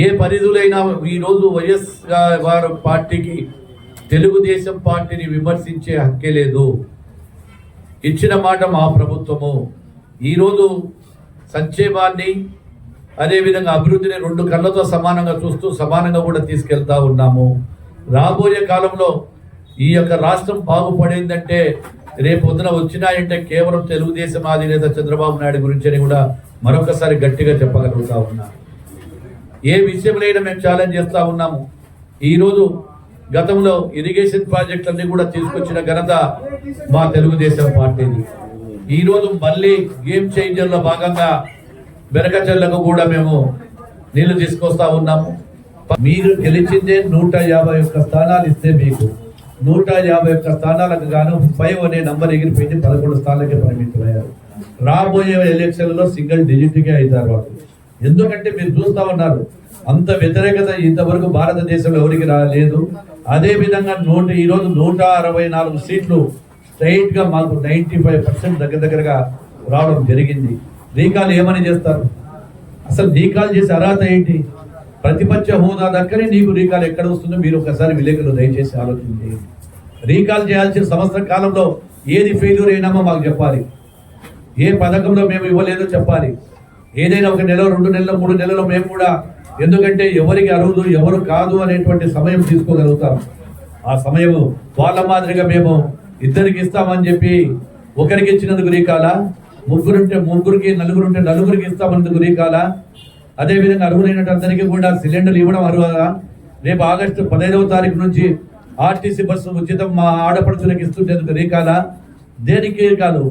ఏ పరిధులైనా ఈరోజు వైఎస్ వారి పార్టీకి తెలుగుదేశం పార్టీని విమర్శించే హక్కే లేదు. ఇచ్చిన మాట మా ప్రభుత్వము. ఈరోజు సంక్షేమాన్ని అదేవిధంగా అభివృద్ధిని రెండు కళ్ళతో సమానంగా చూస్తూ సమానంగా కూడా తీసుకెళ్తా ఉన్నాము. రాబోయే కాలంలో ఈ యొక్క రాష్ట్రం బాగుపడిందంటే రేపు పొద్దున వచ్చినాయంటే కేవలం తెలుగుదేశం అధినేత చంద్రబాబు నాయుడు గురించి అని కూడా మరొకసారి గట్టిగా చెప్పగలుగుతా ఉన్నా. ఏ విషయంలో మేము ఛాలెంజ్ చేస్తూ ఉన్నాము. ఈరోజు గతంలో ఇరిగేషన్ ప్రాజెక్టులన్నీ కూడా తీసుకొచ్చిన ఘనత మా తెలుగుదేశం పార్టీని ఈరోజు మళ్ళీ గేమ్ చేంజర్లో భాగంగా బెరకచెల్లకు కూడా మేము నీళ్ళు తీసుకొస్తా ఉన్నాము. మీరు గెలిచిందే నూట యాభై ఒక్క స్థానాలు ఇస్తే మీకు. నూట యాభై ఒక్క స్థానాలకు గాను ఫైవ్ అనే నంబర్ ఎగిరిపోయింది పదకొండు స్థానాలకే పరిమితమయ్యారు రాబోయే ఎలక్షన్లో సింగిల్ డిజిట్కే అవుతారు వాళ్ళు. ఎందుకంటే మీరు చూస్తా ఉన్నారు అంత వ్యతిరేకత ఇంతవరకు భారతదేశంలో ఎవరికి రాలేదు అదే విధంగా నూట ఈరోజు నూట అరవై నాలుగు సీట్లు స్ట్రైట్గా మాకు నైంటీ ఫైవ్ పర్సెంట్ దగ్గర దగ్గరగా రావడం జరిగింది. రీకాల్ ఏమని చేస్తారు? అసలు రీకాల్ చేసే అర్హత ఏంటి? ప్రతిపక్ష హోదా దక్కనే నీకు రీకాల్ ఎక్కడ వస్తుందో మీరు ఒకసారి విలేకరులు దయచేసి ఆలోచించి రీకాల్ చేయాల్సిన సంవత్సర కాలంలో ఏది ఫెయిల్యూర్ అయినామో మాకు చెప్పాలి. ఏ పథకంలో మేము ఇవ్వలేదో చెప్పాలి. ఏదైనా ఒక నెల రెండు నెలలు మూడు నెలలు మేము కూడా ఎందుకంటే ఎవరికి అర్హులు ఎవరు కాదు అనేటువంటి సమయం తీసుకోగలుగుతాం. ఆ సమయం వాళ్ళ మాదిరిగా మేము ఇద్దరికి ఇస్తామని చెప్పి ఒకరికి ఇచ్చినందుకు రీకాల ముగ్గురుంటే ముగ్గురికి నలుగురుంటే నలుగురికి ఇస్తామన్నందుకు రీకాల. అదేవిధంగా అర్హులైనట్టు అందరికీ కూడా సిలిండర్లు ఇవ్వడం అర్హులా. రేపు ఆగస్టు పదహైదవ తారీఖు నుంచి ఆర్టీసీ బస్సు ఉచితం మా ఆడపడుచులకు ఇస్తుండేందుకు రీకాల. దేనికి కాదు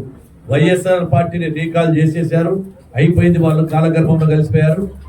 వైఎస్ఆర్ పార్టీని రీకాల్ చేసేసారు అయిపోయింది వాళ్ళు కాలగర్భంలో కలిసిపోయారు.